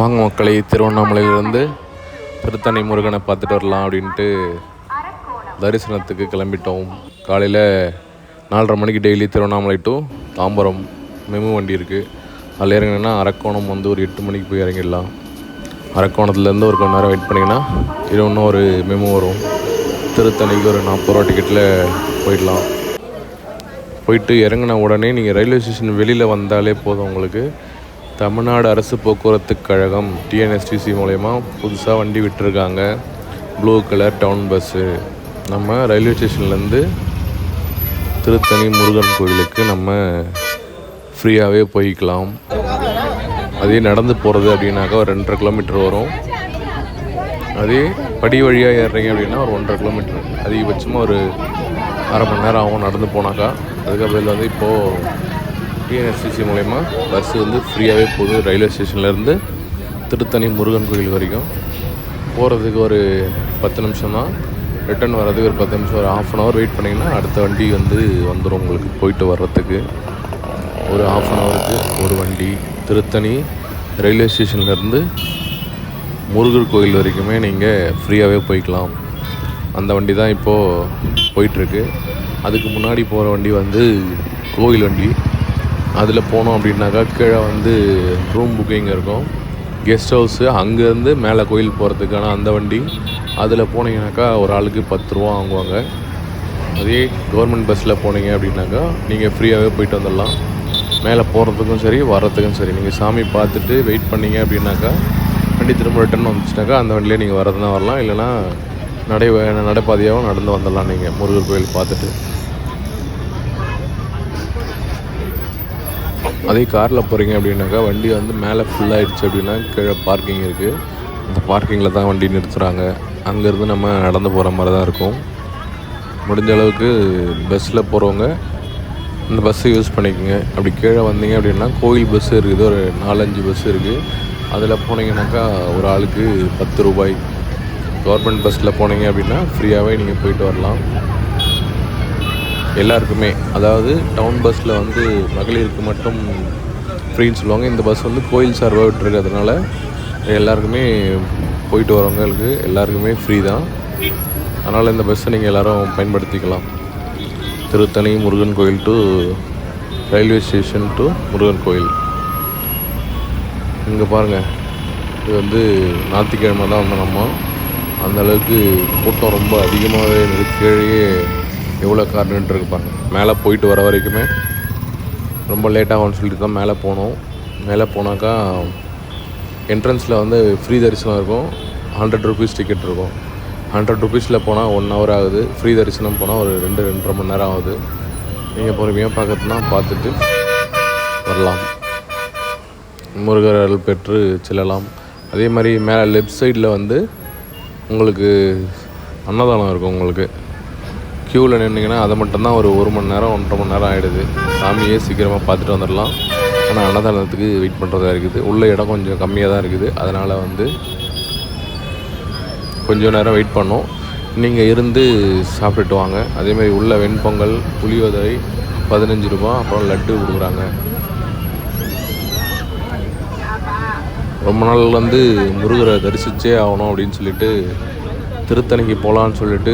வாங்க மக்களை திருவண்ணாமலையிலேருந்து திருத்தணி முருகனை பார்த்துட்டு வரலாம் அப்படின்ட்டு தரிசனத்துக்கு கிளம்பிட்டோம். காலையில் நாலரை மணிக்கு daily Tiruvannamalai to Tambaram MEMU வண்டி இருக்குது அதில் இறங்கினீங்கன்னா அரக்கோணம் வந்து ஒரு எட்டு மணிக்கு போய் இறங்கிடலாம். அரக்கோணத்துலேருந்து ஒரு கொஞ்ச நேரம் வெயிட் பண்ணிங்கன்னா இது இன்னும் ஒரு மெமு வரும். திருத்தணிக்கு ஒரு நாற்பது ரூபா டிக்கெட்டில் போயிடலாம். போயிட்டு இறங்கின உடனே நீங்கள் ரயில்வே ஸ்டேஷன் வெளியில் வந்தாலே போதும் உங்களுக்கு. தமிழ்நாடு அரசு போக்குவரத்து கழகம் டிஎன்எஸ்டிசி மூலயமா புதுசாக வண்டி விட்டுருக்காங்க. ப்ளூ கலர் டவுன் பஸ்ஸு நம்ம ரயில்வே ஸ்டேஷன்லேருந்து திருத்தணி முருகன் கோயிலுக்கு நம்ம ஃப்ரீயாகவே போய்க்கலாம். அதே நடந்து போகிறது அப்படின்னாக்கா ஒரு ரெண்டரை கிலோமீட்டர் வரும். அதே படி வழியாக ஏறுறீங்க அப்படின்னா ஒரு ஒன்றரை கிலோமீட்டர் அதிகபட்சமாக ஒரு அரை மணி நேரம் ஆகும் நடந்து போனாக்கா. அதுக்கப்புறம் வந்து இப்போது டிஎன்எஸ்டிசி மூலயமா பஸ் வந்து ஃப்ரீயாகவே போகுது. ரயில்வே ஸ்டேஷன்லேருந்து திருத்தணி முருகன் கோயில் வரைக்கும். போகிறதுக்கு ஒரு பத்து நிமிஷம் தான். ரிட்டர்ன் வர்றதுக்கு ஒரு பத்து நிமிஷம் ஒரு ஆஃப் அன் ஹவர் வெயிட் பண்ணிங்கன்னா அடுத்த வண்டி வந்து வந்துடும் உங்களுக்கு. போயிட்டு வர்றதுக்கு. ஒரு ஆஃப் அன் ஹவருக்கு ஒரு வண்டி. திருத்தணி ரயில்வே ஸ்டேஷன்லேருந்து முருகர் கோயில் வரைக்குமே நீங்கள் ஃப்ரீயாகவே போய்க்கலாம். அந்த வண்டி தான் இப்போது போயிட்டுருக்கு அதுக்கு முன்னாடி போகிற வண்டி வந்து கோவில் வண்டி. அதில் போனோம் அப்படின்னாக்கா கீழே வந்து ரூம் புக்கிங் இருக்கும். கெஸ்ட் ஹவுஸு அங்கேருந்து மேலே கோயில் போகிறதுக்கான அந்த வண்டி. அதில் போனீங்கன்னாக்கா ஒரு ஆளுக்கு பத்து ரூபா வாங்குவாங்க. அதே கவர்மெண்ட் பஸ்ஸில் போனீங்க அப்படின்னாக்கா நீங்கள் ஃப்ரீயாகவே போயிட்டு வந்துடலாம். மேலே போகிறதுக்கும் சரி வர்றதுக்கும் சரி. நீங்கள் சாமி பார்த்துட்டு வெயிட் பண்ணீங்க அப்படின்னாக்கா வண்டி திரும்ப ரிட்டர்ன் வந்துச்சுனாக்கா அந்த வண்டியிலே நீங்கள் வரதுனா வரலாம். இல்லைனா நடை நடைபாதையாகவும் நடந்து வந்துடலாம் நீங்கள் முருகர் கோயில் பார்த்துட்டு. அதே காரில் போகிறீங்க அப்படின்னாக்கா வண்டி வந்து மேலே ஃபுல்லாகிடுச்சு அப்படின்னா கீழே பார்க்கிங் இருக்குது அந்த பார்க்கிங்கில் தான் வண்டி நிறுத்துகிறாங்க அங்கேருந்து நம்ம நடந்து போகிற மாதிரி தான் இருக்கும். முடிஞ்ச அளவுக்கு பஸ்ஸில் போகிறவங்க இந்த பஸ்ஸை யூஸ் பண்ணிக்கோங்க. அப்படி கீழே வந்தீங்க அப்படின்னா கோயில் பஸ்ஸு இருக்குது. ஒரு நாலஞ்சு பஸ் இருக்குது அதில் போனீங்கன்னாக்கா ஒரு ஆளுக்கு பத்து ரூபாய். கவர்மெண்ட் பஸ்ஸில் போனீங்க அப்படின்னா ஃப்ரீயாகவே நீங்கள் போயிட்டு வரலாம். எல்லாருக்குமே. அதாவது டவுன் பஸ்ஸில் வந்து மகளிருக்கு மட்டும் ஃப்ரீன்னு சொல்லுவாங்க. இந்த பஸ் வந்து கோயில் சார்பாக விட்டுருக்கிறதுனால எல்லாருக்குமே போயிட்டு வரவங்களுக்கு எல்லாருக்குமே ஃப்ரீ தான். அதனால் இந்த பஸ்ஸை நீங்கள் எல்லோரும் பயன்படுத்திக்கலாம். திருத்தணி முருகன் கோயில் to railway station to Murugan கோயில். இங்கே பாருங்கள் இது வந்து ஞாயிற்றுக்கிழமை தான் வந்தோம் நம்ம. அந்தளவுக்கு கூட்டம் ரொம்ப அதிகமாகவே இருந்தது கீழேயே எவ்வளோ கார் நின்றுருக்கு பாருங்கள் மேலே போயிட்டு வர வரைக்குமே ரொம்ப லேட்டாகும்னு சொல்லிட்டு தான் மேலே போனோம். மேலே போனாக்கா என்ட்ரன்ஸில் வந்து ஃப்ரீ தரிசனம் இருக்கும். ஹண்ட்ரட் ருபீஸ் டிக்கெட் இருக்கும். ஹண்ட்ரட் ருபீஸில் போனால் ஒன் ஹவர் ஆகுது. ஃப்ரீ தரிசனம் போனால் ஒரு ரெண்டு ரெண்டரை மணி நேரம் ஆகுது. நீங்கள் பொறுமையாக பார்க்கறதுனா பார்த்துட்டு வரலாம். முருகர் அருள் பெற்று செல்லலாம். அதே மாதிரி மேலே லெஃப்ட் சைடில் வந்து உங்களுக்கு அன்னதானம் இருக்கும் உங்களுக்கு. க்யூவில் நின்றுங்கன்னா அதை மட்டும்தான் ஒரு ஒரு மணி நேரம் ஒன்றரை மணி நேரம் ஆகிடுது சாமியே சீக்கிரமாக பார்த்துட்டு வந்துடலாம். ஆனால் அன்னதானத்துக்கு வெயிட் பண்ணுறதா இருக்குது. உள்ள இடம் கொஞ்சம் கம்மியாக தான் இருக்குது. அதனால் வந்து கொஞ்சம் நேரம் வெயிட் பண்ணோம். நீங்கள் இருந்து சாப்பிட்டுட்டு வாங்க. அதேமாதிரி உள்ள வெண்பொங்கல் புளியோதரை பதினஞ்சு ரூபா அப்புறம் லட்டு கொடுக்குறாங்க. ரொம்ப நாள் வந்து முருகரை தரிசித்தே ஆகணும் அப்படின்னு சொல்லிட்டு திருத்தணிக்கு போகலான்னு சொல்லிட்டு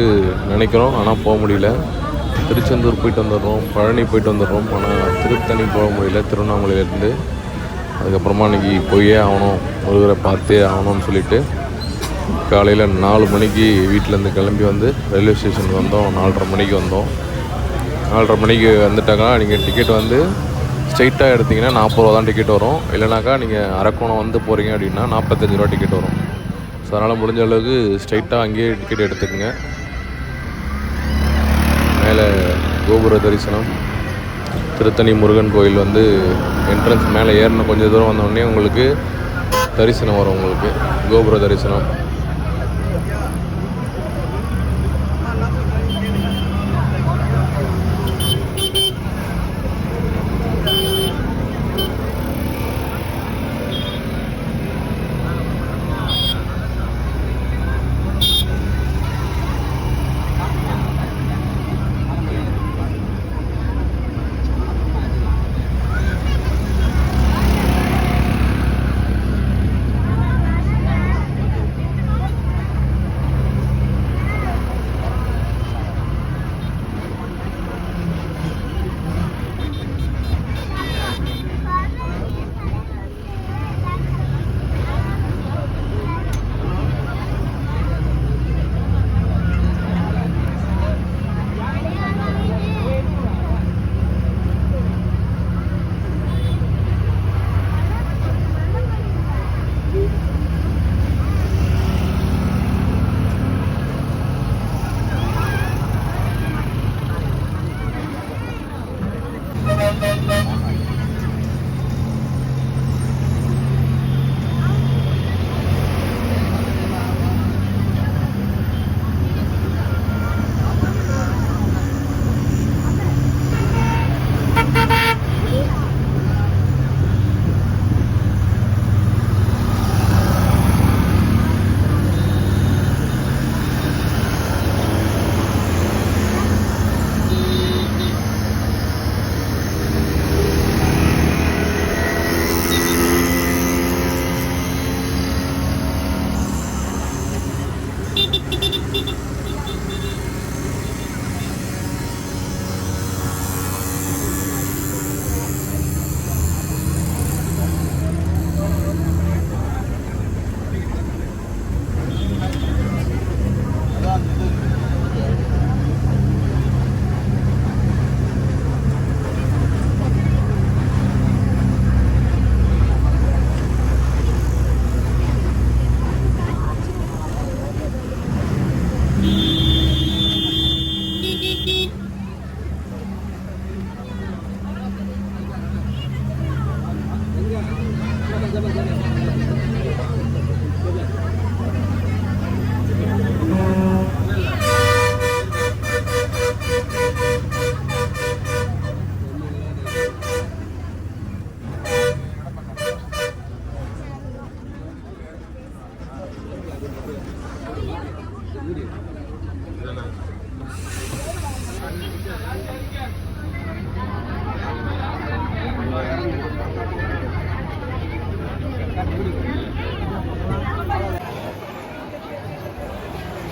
நினைக்கிறோம். ஆனால் போக முடியல. திருச்செந்தூர் போயிட்டு வந்துடுறோம். பழனி போயிட்டு வந்துடுறோம். ஆனால் திருத்தணி போக முடியல. திருவண்ணாமலையிலேருந்து. அதுக்கப்புறமா இன்றைக்கி போயே ஆகணும். முருகரை பார்த்தே ஆகணும்னு சொல்லிட்டு காலையில் நாலு மணிக்கு வீட்டிலேருந்து கிளம்பி வந்து ரயில்வே ஸ்டேஷனுக்கு வந்தோம். நாலரை மணிக்கு வந்தோம். நாலரை மணிக்கு வந்துட்டாக்கா நீங்கள் டிக்கெட் வந்து ஸ்ட்ரைட்டாக எடுத்திங்கன்னா நாற்பது ரூபா தான் டிக்கெட் வரும். இல்லைனாக்கா நீங்கள் அரக்கோணம் வந்து போகிறீங்க அப்படின்னா நாற்பத்தஞ்சு ரூபா டிக்கெட் வரும். ஸோ அதனால் முடிஞ்ச அளவுக்கு ஸ்ட்ரைட்டாக அங்கேயே டிக்கெட் எடுத்துக்கோங்க. மேலே கோபுர தரிசனம். திருத்தணி முருகன் கோயில் வந்து என்ட்ரன்ஸ் மேலே ஏறின கொஞ்சம் தூரம் வந்தோடனே உங்களுக்கு தரிசனம் வரும் உங்களுக்கு. கோபுர தரிசனம்.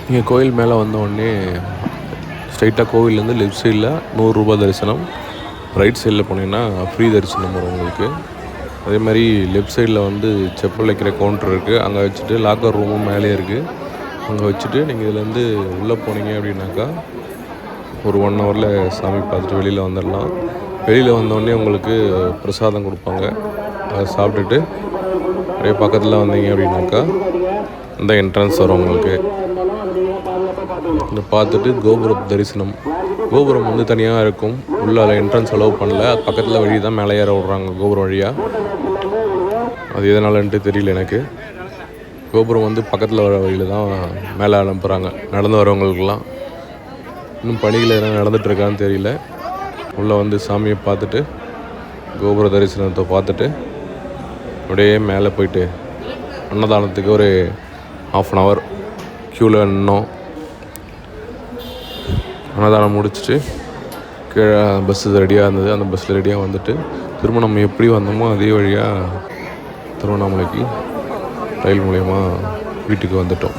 நீங்கள் கோயில் மேலே வந்த ஸ்ட்ரைட்டாக கோவிலேருந்து லெஃப்ட் சைடில் நூறுரூபா தரிசனம். ரைட் சைடில் போனீங்கன்னா ஃப்ரீ தரிசனம் வரும் உங்களுக்கு. அதே மாதிரி லெஃப்ட் சைடில் வந்து செப்பல் வைக்கிற கவுண்டர் இருக்குது அங்கே வச்சுட்டு லாக்கர் ரூமும் மேலே இருக்குது அங்கே வச்சுட்டு நீங்கள் இதுலேருந்து உள்ளே போனீங்க அப்படின்னாக்கா ஒரு ஒன் ஹவரில் சாமி பார்த்துட்டு வெளியில் வந்துடலாம் வெளியில் வந்தோடனே உங்களுக்கு பிரசாதம் கொடுப்பாங்க. அதை சாப்பிட்டுட்டு அப்படியே பக்கத்தில் வந்தீங்க அப்படின்னாக்கா இந்த என்ட்ரன்ஸ் வரும் உங்களுக்கு. இதை பார்த்துட்டு கோபுரம் தரிசனம். கோபுரம் வந்து தனியாக இருக்கும். உள்ளே என்ட்ரன்ஸ் அலோவ் பண்ணல. அது பக்கத்தில் வழி தான் மேலே ஏற விட்றாங்க கோபுரம் வழியாக அது எதனாலன்ட்டு தெரியல எனக்கு. கோபுரம் வந்து பக்கத்தில் வர வழியில் தான் மேலே அனுப்புகிறாங்க நடந்து வரவங்களுக்கெல்லாம். இன்னும் பணிகள் எதனா நடந்துகிட்ருக்கான்னு தெரியல. உள்ளே வந்து சாமியை பார்த்துட்டு கோபுர தரிசனத்தை பார்த்துட்டு அப்படியே மேலே போயிட்டு அன்னதானத்துக்கு ஒரு ஆஃப் அன் ஹவர் க்யூவில் நின்னோம். அன்னதானம் முடிச்சுட்டு கீழே பஸ்ஸு ரெடியாக இருந்தது. அந்த பஸ்ஸில் ரெடியாக வந்துட்டு திரும்ப நம்ம எப்படி வந்தோமோ அதே வழியாக திருவண்ணாமலைக்கு ரயில் மூலயமா வீட்டுக்கு வந்துட்டோம்.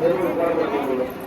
நிறுவனம்